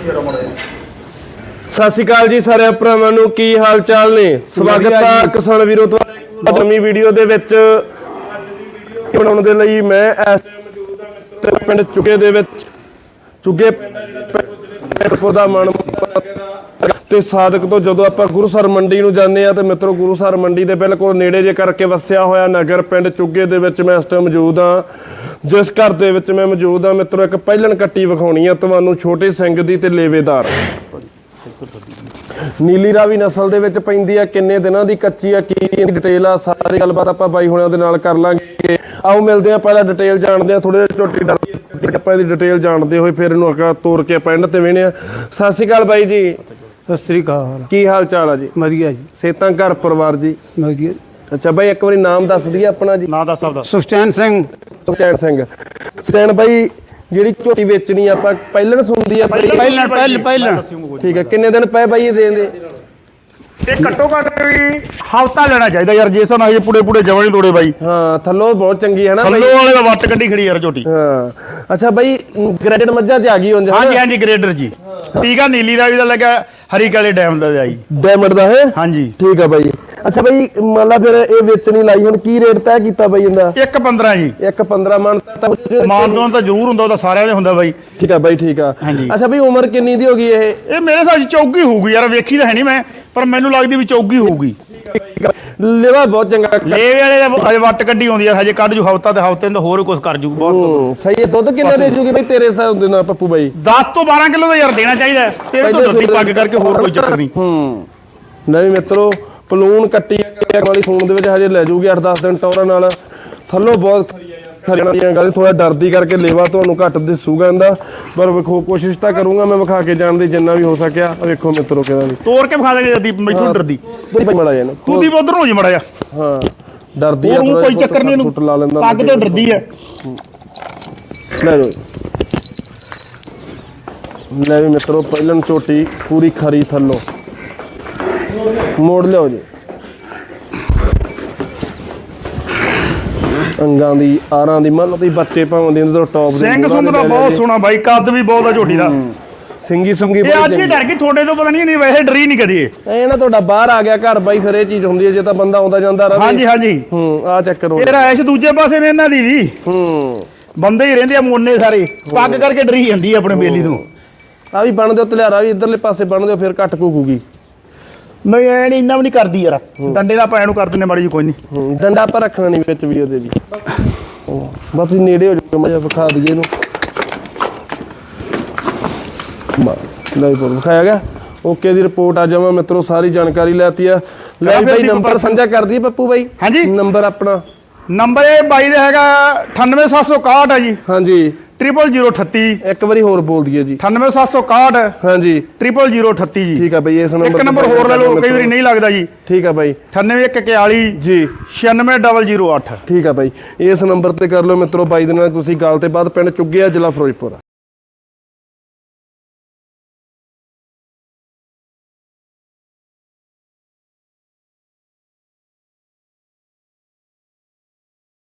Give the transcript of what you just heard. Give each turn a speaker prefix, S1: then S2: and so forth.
S1: ਸਤਿ ਸ਼੍ਰੀ ਅਕਾਲ ਜੀ ਸਾਰੇ ਭਰਾਵਾਂ ਨੂੰ ਕੀ ਹਾਲ ਚਾਲ ਨੇ ਸਵਾਗਤ ਹੈ ਕਿਸਾਨ ਵੀਰੋ ਤੁਹਾਡਾ ਨਵੀਂ ਵੀਡੀਓ ਦੇ ਵਿੱਚ। ਬਣਾਉਣ ਦੇ ਲਈ ਮੈਂ ਇਸ ਪਿੰਡ ਚੁਗੇ ਦੇ ਵਿੱਚ। ਚੁਗੇ ਪਿੰਡ ਦਾ ਮਨ ਤੇ ਸਾਦਕ ਤੋਂ ਜਦੋਂ ਆਪਾਂ ਗੁਰੂਸਰ ਮੰਡੀ ਨੂੰ ਜਾਂਦੇ ਆ ਤੇ ਮਿੱਤਰੋ ਗੁਰੂਸਰ ਮੰਡੀ ਦੇ ਬਿਲਕੁਲ ਨੇੜੇ ਜੇ ਕਰਕੇ ਵਸਿਆ ਹੋਇਆ ਨਗਰ ਪਿੰਡ ਚੁਗੇ ਦੇ ਵਿੱਚ ਮੈਂ ਇਸ ਟਾਈਮ ਮੌਜੂਦ ਆ ਜਿਸ ਘਰ ਦੇ ਵਿੱਚ ਮੈਂ ਮੌਜੂਦ ਆ ਮਿੱਤਰੋ ਇੱਕ ਪਹਿਲਣ ਕੱਟੀ ਵਿਖਾਉਣੀ ਆ ਤੁਹਾਨੂੰ ਛੋਟੇ ਸਿੰਘ ਦੀ ਤੇ ਲੇਵੇਦਾਰ। ਨੀਲੀ ਰਾਵੀ ਨਸਲ ਦੇ ਵਿੱਚ ਪੈਂਦੀ ਆ ਕਿੰਨੇ ਦਿਨਾਂ ਦੀ ਕੱਚੀ ਆ ਕੀ ਡਿਟੇਲ ਆ ਸਾਰੀ ਗੱਲਬਾਤ ਆਪਾਂ ਬਾਈ ਹੁਣਾਂ ਦੇ ਨਾਲ ਕਰ ਲਾਂਗੇ। ਆਓ ਮਿਲਦੇ ਆ ਪਹਿਲਾਂ ਡਿਟੇਲ ਜਾਣਦੇ ਆ ਥੋੜੇ ਜਿਹਾ ਝੋਟੀ ਡਰ ਆਪਾਂ ਇਹਦੀ ਡਿਟੇਲ ਜਾਣਦੇ ਹੋਏ ਫਿਰ ਇਹਨੂੰ ਅੱਗਾ ਤੋਰ ਕੇ ਪਿੰਡ ਤੇ ਵੇਣੇ ਆ ਸਤਿ ਸ਼੍ਰੀ ਅਕਾਲ ਬਾਈ ਜੀ।
S2: ਸਤਿ ਸ੍ਰੀ ਅਕਾਲ।
S1: ਕੀ ਹਾਲ ਚਾਲ ਆ ਜੀ?
S2: ਵਧੀਆ ਜੀ।
S1: ਸੇਤਾਂ ਘਰ ਪਰਿਵਾਰ ਜੀ?
S2: ਵਧੀਆ
S1: ਅੱਛਾ ਬਾਈ ਇੱਕ ਵਾਰੀ ਨਾਮ ਦੱਸ ਦਈਏ ਆਪਣਾ ਜੀ।
S2: ਨਾਂ ਦਾ ਸਭ ਦਾ ਸੁਖਚੈਨ ਸਿੰਘ।
S1: ਸੁਖਚੈਨ ਸਿੰਘ। ਸੁਖਚੈਨ ਬਾਈ ਜਿਹੜੀ ਝੋਟੀ ਵੇਚਣੀ ਆਪਾਂ ਪਹਿਲਣ ਸੁਣਦੀ ਆ
S2: ਪਹਿਲਾਂ ਪਹਿਲ ਪਹਿਲਾਂ।
S1: ਠੀਕ ਆ ਕਿੰਨੇ ਦਿਨ ਪਏ ਬਾਈ ਇਹ ਦੇਣ ਦੇ?
S2: ਇਹ ਘੱਟੋ ਘੱਟ ਵੀ ਹਫਤਾ ਲੈਣਾ ਚਾਹੀਦਾ ਯਾਰ ਜੇ ਸਾਨੂੰ ਇਹ ਪੁੜੇ ਪੁੜੇ ਜਵਣ ਤੋੜੇ ਬਾਈ।
S1: ਹਾਂ ਥੱਲੋਂ ਬਹੁਤ ਚੰਗੀ ਹੈ ਨਾ ਬਾਈ?
S2: ਹੱਲੋ ਵਾਲੇ ਦਾ ਵੱਟ ਕੱਢੀ ਖੜੀ ਯਾਰ ਝੋਟੀ।
S1: ਹਾਂ। ਅੱਛਾ ਬਾਈ ਗ੍ਰੈਡਡ ਮੱਝਾਂ ਤੇ ਆ ਗਈ ਹੁਣ
S2: ਹਾਂਜੀ ਹਾਂਜੀ ਗ੍ਰੇਡਰ ਜੀ। ਟੀਕਾ ਨੀਲੀ ਰਾਵੀ ਦਾ ਲੱਗਾ ਹਰੀ ਕਾਲੇ ਡੈਮ ਦਾ ਆਈ।
S1: ਡਾਇਮੰਡ ਦਾ ਹੈ?
S2: ਹਾਂਜੀ।
S1: ਠੀਕ ਆ ਬਾਈ। ਅੱਛਾ ਬਾਈ ਮੰਨ ਲਾ ਫਿਰ ਇਹ ਵੇਚਣੀ ਲਾਈ ਹੁਣ ਕੀ ਰੇਟ ਤੈਅ ਕੀਤਾ ਬਾਈ ਇਹਦਾ?
S2: 1.15 ਜੀ।
S1: ਇੱਕ 15 ਮਨ ਤੱਕ
S2: ਮਾਨਦੋਨ ਤਾਂ ਜ਼ਰੂਰ ਹੁੰਦਾ ਉਹਦਾ ਸਾਰਿਆਂ ਦੇ ਹੁੰਦਾ ਬਾਈ।
S1: ਠੀਕ ਆ ਬਾਈ ਠੀਕ ਆ। ਅੱਛਾ ਬਾਈ ਉਮਰ ਕਿੰਨੀ ਦੀ ਹੋ ਗਈ ਇਹ?
S2: ਇਹ ਮੇਰੇ ਹਿਸਾਬ 'ਚ ਚੌਗੀ ਹੋਊਗੀ ਯਾਰ ਵੇਖੀ ਤਾਂ ਹੈ ਨਹੀਂ ਮੈਂ ਪਰ ਮੈਨੂੰ ਲੱਗਦੀ ਵੀ ਚੌਗੀ ਹੋਊਗੀ।
S1: ਲੇਵਾ ਬਹੁਤ ਚੰਗਾ
S2: ਲੇਵੇ ਵਾਲੇ ਦਾ ਹਜੇ ਵੱਟ ਕੱਢੀ ਆਉਂਦੀ ਯਾਰ ਹਜੇ ਕੱਢ ਜੂ ਹਫਤਾ ਤੇ ਹਫ਼ਤੇ ਨੂੰ ਹੋਰ ਕੁਝ ਕਰ ਜੂ ਬਹੁਤ
S1: ਸਹੀ ਹੈ ਦੁੱਧ ਕਿੰਨਾ ਦੇ ਜੂਗੀ ਬਾਈ ਤੇਰੇ ਹਿਸਾਬ ਦੇ ਨਾਲ ਪੱਪੂ ਬਾਈ?
S2: 10 ਤੋਂ 12 ਕਿਲੋ ਦਾ ਯਾਰ ਦੇਣਾ ਚਾਹੀਦਾ। ਤੇਰੇ ਤੋਂ ਦੁੱਧੀ ਪੱਗ ਕਰਕੇ ਹੋਰ ਕੋਈ ਚੱਕਰ ਨਹੀਂ।
S1: ਹੂੰ ਨਹੀਂ ਮਿੱਤਰੋ ਪਲੂਨ ਕੱਟੀ ਵਾਲੀ ਸੂਣ ਦੇ ਵਿੱਚ ਹਜੇ ਲੈ ਜੂਗੀ 8-10 ਦਿਨ ਟੌਰਾ ਨਾਲ। ਥੱਲੋਂ ਬਹੁਤ ਖਰੀਆਂ ਦੀਆਂ ਗੱਲ ਥੋੜਾ ਡਰਦੀ ਕਰਕੇ ਲੇਵਾ ਤੁਹਾਨੂੰ ਘੱਟ ਦਿਸੂਗਾ ਇਹਦਾ। ਪਰ ਵੇਖੋ ਕੋਸ਼ਿਸ਼ ਤਾਂ ਕਰੂੰਗਾ ਮੈਂ ਵਿਖਾ ਕੇ ਜਾਣ ਦੀ ਜਿੰਨਾ ਵੀ ਹੋ ਸਕਿਆ। ਵੇਖੋ ਮਿੱਤਰੋ ਕਿਹਦਾ ਵੀ।
S2: ਤੋੜ ਕੇ ਵਿਖਾ ਦੇਗੇ ਜਦੀ ਮੈਥੋਂ ਡਰਦੀ।
S1: ਕੋਈ ਬੜਾ ਜਾਣਾ
S2: ਤੂੰ ਦੀ ਉਧਰ ਹੋ ਜੀ ਮੜਾ ਜਾ
S1: ਹਾਂ ਡਰਦੀ
S2: ਨੂੰ
S1: ਥੋੜ੍ਹਾ
S2: ਕੋਈ ਚੱਕਰ ਨਹੀਂ
S1: ਟੁੱਟ ਲਾ
S2: ਇਹਨੂੰ
S1: ਲੈਂਦਾ
S2: ਪੱਗ ਤੋਂ ਡਰਦੀ ਹੈ
S1: ਲੈ ਲਓ ਲੈ ਵੀ ਮਿੱਤਰੋ ਪਹਿਲਨ ਝੋਟੀ ਪੂਰੀ ਖਰੀ ਥੱਲੋਂ। ਮੋੜ ਲਿਓ ਜੀ। ਅੰਗਾਂ ਦੀ ਆਰਾਂ ਦੀ ਮੰਨ ਲਓ ਤੁਸੀਂ ਬੱਚੇ ਭਾਵੇਂ ਦੇ ਤੋਂ ਟੌਪ ਦੇ
S2: ਸਿੰਘ ਸੁੰਗ
S1: ਦੇ
S2: ਬਹੁਤ ਸੋਹਣਾ ਬਾਈ ਕੱਦ ਵੀ ਬਹੁਤ ਆ ਝੋਟੀ ਦਾ।
S1: ਸਿੰਗੀ ਸੁੰਗੀ
S2: ਇਹ ਅੱਜ ਹੀ। ਡਰ ਗਈ ਤੁਹਾਡੇ ਤੋਂ ਪਤਾ ਨਹੀਂ ਨਹੀਂ ਵੈਸੇ ਡਰੀ ਨਹੀਂ ਕਦੀ ਇਹ।
S1: ਨਾ ਤੁਹਾਡਾ ਬਾਹਰ ਆ ਗਿਆ ਘਰ ਬਾਈ ਫਿਰ ਇਹ ਚੀਜ਼ ਹੁੰਦੀ ਹੈ ਜੇ ਤਾਂ ਬੰਦਾ ਆਉਂਦਾ ਜਾਂਦਾ ਰਹੇ।
S2: ਹਾਂਜੀ ਹਾਂਜੀ।
S1: ਹੂੰ ਆ ਚੱਕਰ ਹੋ
S2: ਇਹ ਰਾਇਸ਼ ਦੂਜੇ ਪਾਸੇ ਨੇ ਇਹਨਾਂ ਦੀ ਵੀ।
S1: ਹੂੰ।
S2: ਬੰਦੇ ਹੀ ਰਹਿੰਦੇ ਆ ਮੋਨੇ ਸਾਰੇ ਪੱਗ ਕਰਕੇ ਡਰੀ ਜਾਂਦੀ ਆਪਣੇ ਬੇਲੀ ਤੋਂ।
S1: ਆ ਵੀ ਬਣ ਦਿਓ ਤਲਿਆਰਾ ਵੀ ਇਧਰਲੇ ਪਾਸੇ ਬਣ ਦਿਓ ਫਿਰ ਘੱਟ ਕੂਕੂਗੀ
S2: ਨਹੀਂ ਐ ਨਹੀਂ ਇੰਨਾ ਵੀ ਨਹੀਂ ਕਰਦੀ ਯਾਰ। ਡੰਡੇ ਦਾ ਪੈਣ ਨੂੰ ਕਰ ਦਿੰਦੇ ਮਾੜੀ ਜੀ ਕੋਈ ਨਹੀਂ
S1: ਹੂੰ, ਡੰਡਾ ਆਪਾਂ ਰੱਖਣਾ ਨਹੀਂ ਵਿੱਚ ਵੀ ਉਹਦੇ ਵੀ। ਹੂੰ, ਬਸ ਤੁਸੀਂ ਨੇੜੇ ਹੋ ਜਾਓ ਮਜਾ ਵਿਖਾ ਦਈਏ ਇਹਨੂੰ। ਬਸ ਲੈ ਪਰ ਵਿਖਾਇਆ ਗਿਆ। ਓਕੇ ਦੀ ਰਿਪੋਰਟ ਆ ਜਾਵਾਂ ਮਿੱਤਰੋ ਸਾਰੀ ਜਾਣਕਾਰੀ ਲੈਤੀ ਆ। ਲੈ
S2: ਫਿਰ
S1: ਨੰਬਰ। ਸਾਂਝਾ ਕਰ ਦਈਏ ਪੱਪੂ ਬਾਈ।
S2: ਹਾਂਜੀ।
S1: ਨੰਬਰ ਆਪਣਾ।
S2: ਨੰਬਰ ਇਹ ਬਾਈ ਦਾ ਹੈਗਾ 98761 ਆ ਜੀ।
S1: ਹਾਂਜੀ।
S2: 00038
S1: ਇੱਕ ਵਾਰੀ ਹੋਰ ਬੋਲ ਦਈਏ ਜੀ।
S2: 98761
S1: ਹਾਂਜੀ।
S2: 00038 ਜੀ।
S1: ਠੀਕ ਆ ਬਾਈ ਇਸ ਨੰਬਰ
S2: ਇੱਕ ਨੰਬਰ ਹੋਰ ਲੈ ਲਓ ਕਈ ਵਾਰੀ ਨਹੀਂ ਲੱਗਦਾ ਜੀ।
S1: ਠੀਕ ਆ ਬਾਈ।
S2: 98141
S1: ਜੀ।
S2: 96008
S1: ਠੀਕ ਆ ਬਾਈ। ਇਸ ਨੰਬਰ ਤੇ ਕਰ ਲਓ ਮਿੱਤਰੋ ਬਾਈ ਦੇ ਨਾਲ ਤੁਸੀਂ ਗੱਲ ਤੇ ਬਾਅਦ ਪਿੰਡ ਚੁੱਗਿਆ ਜ਼ਿਲ੍ਹਾ ਫਿਰੋਜ਼ਪੁਰ।